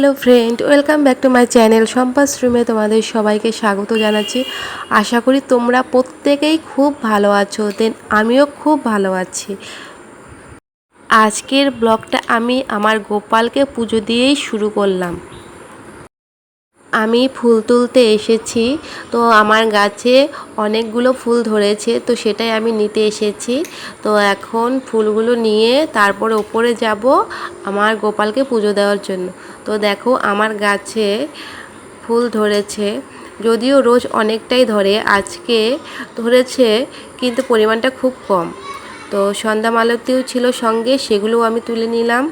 Hello friend, welcome back to my channel সম্পাস রুমে তোমাদের সবাইকে স্বাগত জানাচ্ছি। আশা করি তোমরা প্রত্যেকেই খুব ভালো আছো দেন আমিও খুব ভালো আছি। আজকের ব্লগটা আমি আমার গোপালকে পুজো দিয়েই শুরু করলাম। আমি ফুল তুলতে এসেছি তো আমার গাছে অনেকগুলো ফুল ধরেছে তো সেটাই আমি নিতে এসেছি। তো এখন ফুলগুলো নিয়ে তারপরে ওপরে যাব আমার গোপালকে পুজো দেওয়ার জন্য। তো দেখো আমার গাছে ফুল ধরেছে যদিও রোজ অনেকটাই ধরে আজকে ধরেছে কিন্তু পরিমাণটা খুব কম। তো সন্ধ্যা মালতীও ছিল সঙ্গে সেগুলোও আমি তুলে নিলাম।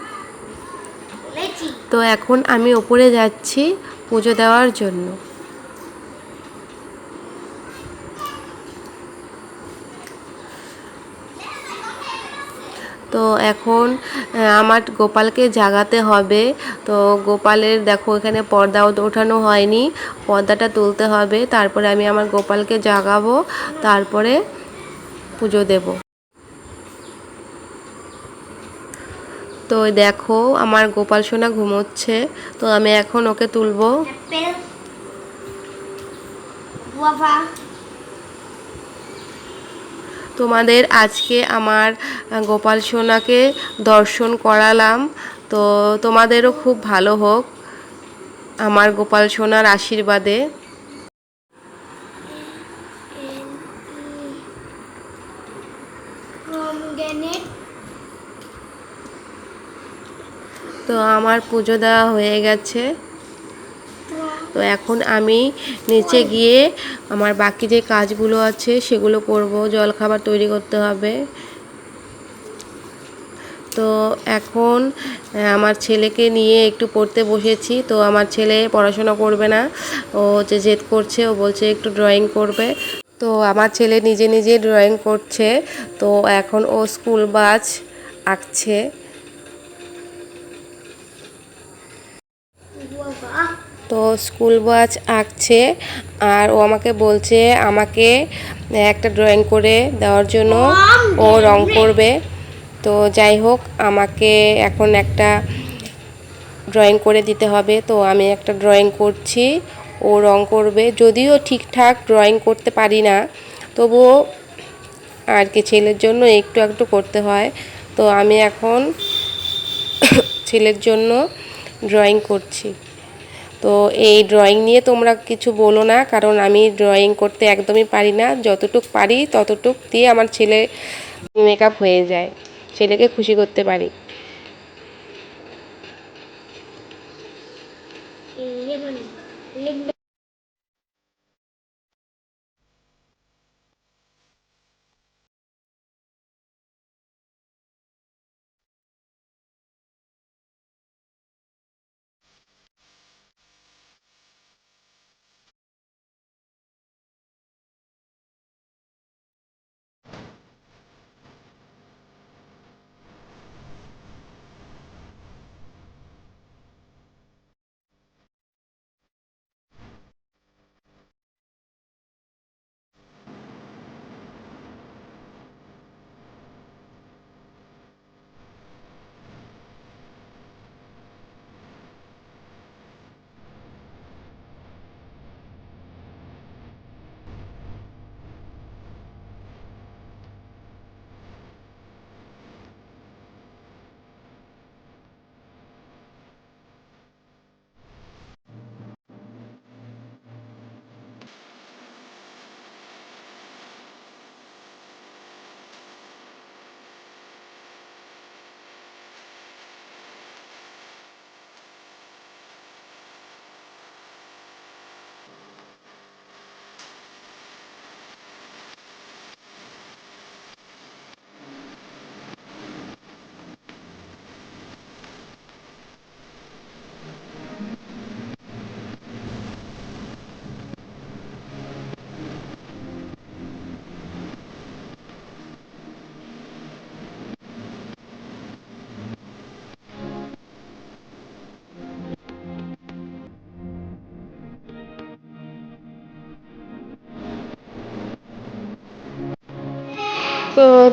তো এখন আমি ওপরে যাচ্ছি পুজো দেওয়ার জন্য। তো এখন আমার গোপালকে জাগাতে হবে। তো গোপালের দেখো, এখানে পর্দা ওঠানো হয়নি। পর্দাটা তুলতে হবে। তারপরে আমি আমার গোপালকে জাগাবো। তারপরে পুজো দেব। তো দেখো আমার গোপাল সোনা ঘুমোচ্ছে তো আমি এখন ওকে তুলবো। তোমাদের আজকে আমার গোপাল সোনাকে দর্শন করালাম তো তোমাদেরও খুব ভালো হোক আমার গোপাল সোনার আশীর্বাদে। Pomegranate. তো আমার পুজো দেওয়া হয়ে গেছে। তো এখন আমি নিচে গিয়ে আমার বাকি যে কাজগুলো আছে সেগুলো করব, জল খাবার তৈরি করতে হবে। তো এখন আমার ছেলেকে নিয়ে একটু পড়তে বসেছি, তো আমার ছেলে পড়াশোনা করবে না। ও যে জেদ করছে, ও বলছে একটু ড্রয়িং করবে। তো আমার ছেলে নিজে নিজে ড্রয়িং করছে, তো এখন ও স্কুল বাস আঁকছে। তো স্কুল ওয়াচ আঁকছে আর ও আমাকে বলছে আমাকে একটা ড্রয়িং করে দেওয়ার জন্য ও রং করবে। তো যাই হোক, আমাকে এখন একটা ড্রয়িং করে দিতে হবে। তো আমি একটা ড্রয়িং করছি, ও রং করবে। যদিও ঠিকঠাক ড্রয়িং করতে পারি না, তবুও আর কি ছেলের জন্য একটু একটু করতে হয়। তো আমি এখন ছেলের জন্য ড্রয়িং করছি। তো এই ড্রয়িং নিয়ে তোমরা কিছু বলো না, কারণ আমি ড্রয়িং করতে একদমই পারি না। যতটুক পারি, ততটুক দিয়ে আমার ছেলে মেকআপ হয়ে যায়। ছেলেকে খুশি করতে পারি।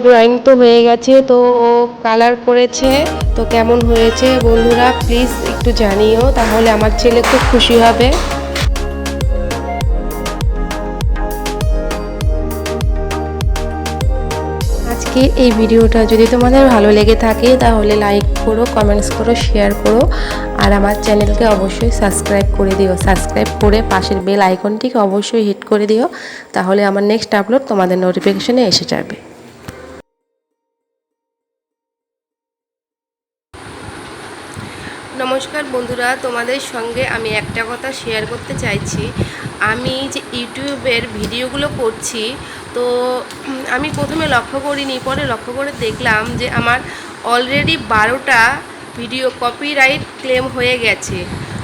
ড্রয়িং তো হয়ে গেছে, তো ও কালার করেছে। তো কেমন হয়েছে বন্ধুরা প্লিজ একটু জানিও, তাহলে আমার ছেলে খুব খুশি হবে। আজকে এই ভিডিওটা যদি তোমাদের ভালো লেগে থাকে, তাহলে লাইক করো কমেন্টস করো শেয়ার করো, আর আমার চ্যানেলকে অবশ্যই সাবস্ক্রাইব করে দিও। সাবস্ক্রাইব করে পাশের বেল আইকনটিকে অবশ্যই হিট করে দিও, তাহলে আমার নেক্সট আপলোড তোমাদের নোটিফিকেশনে এসে যাবে। নমস্কার বন্ধুরা, তোমাদের সঙ্গে আমি একটা কথা শেয়ার করতে চাইছি। আমি যে ইউটিউবের ভিডিওগুলো করছি, তো আমি প্রথমে লক্ষ্য করিনি, পরে লক্ষ্য করে দেখলাম যে আমার অলরেডি বারোটা ভিডিও কপিরাইট ক্লেম হয়ে গেছে।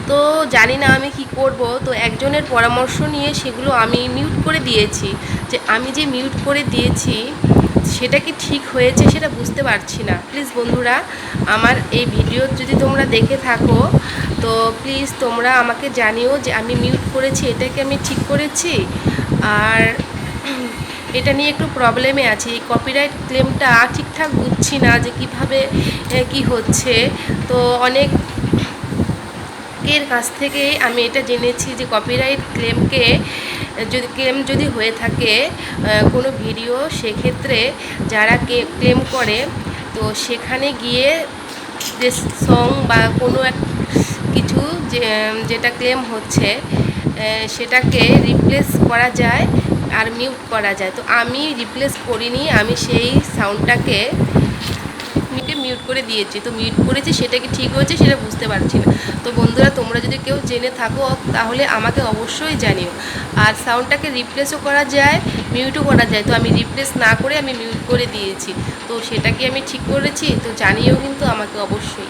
তো জানি না আমি কি করব, তো একজনের পরামর্শ নিয়ে সেগুলো আমি মিউট করে দিয়েছি। যে আমি যে মিউট করে দিয়েছি, সেটা কি ঠিক হয়েছে সেটা বুঝতে পারছি না। প্লিজ বন্ধুরা, আমার এই ভিডিও যদি তোমরা দেখে থাকো, তো প্লিজ তোমরা আমাকে জানিও যে আমি মিউট করেছি এটাকে আমি ঠিক করেছি? আর এটা নিয়ে একটু প্রবলেমে আছি। এই কপিরাইট ক্লেমটা ঠিকঠাক বুঝছি না যে কীভাবে কি হচ্ছে। তো অনেক এর কাছ থেকে আমি এটা জেনেছি যে কপিরাইট ক্লেমকে যদি ক্লেম যদি হয়ে থাকে কোনো ভিডিও, সেক্ষেত্রে যারা ক্লেম করে, তো সেখানে গিয়ে যে সং বা কোনো এক কিছু যে, যেটা ক্লেম হচ্ছে সেটাকে রিপ্লেস করা যায় আর মিউট করা যায়। তো আমি রিপ্লেস করিনি, আমি সেই সাউন্ডটাকে মিউট করে দিয়েছি। তো মিউট করেছি, সেটা কি ঠিক হয়েছে সেটা বুঝতে পারছি না। তো বন্ধুরা, তোমরা যদি কেউ জেনে থাকো, তাহলে আমাকে অবশ্যই জানিও। আর সাউন্ডটাকে রিপ্লেসও করা যায় মিউটও করা যায়। তো আমি রিপ্লেস না করে আমি মিউট করে দিয়েছি। তো সেটা কি আমি ঠিক করেছি? তো জানিও কিন্তু আমাকে অবশ্যই।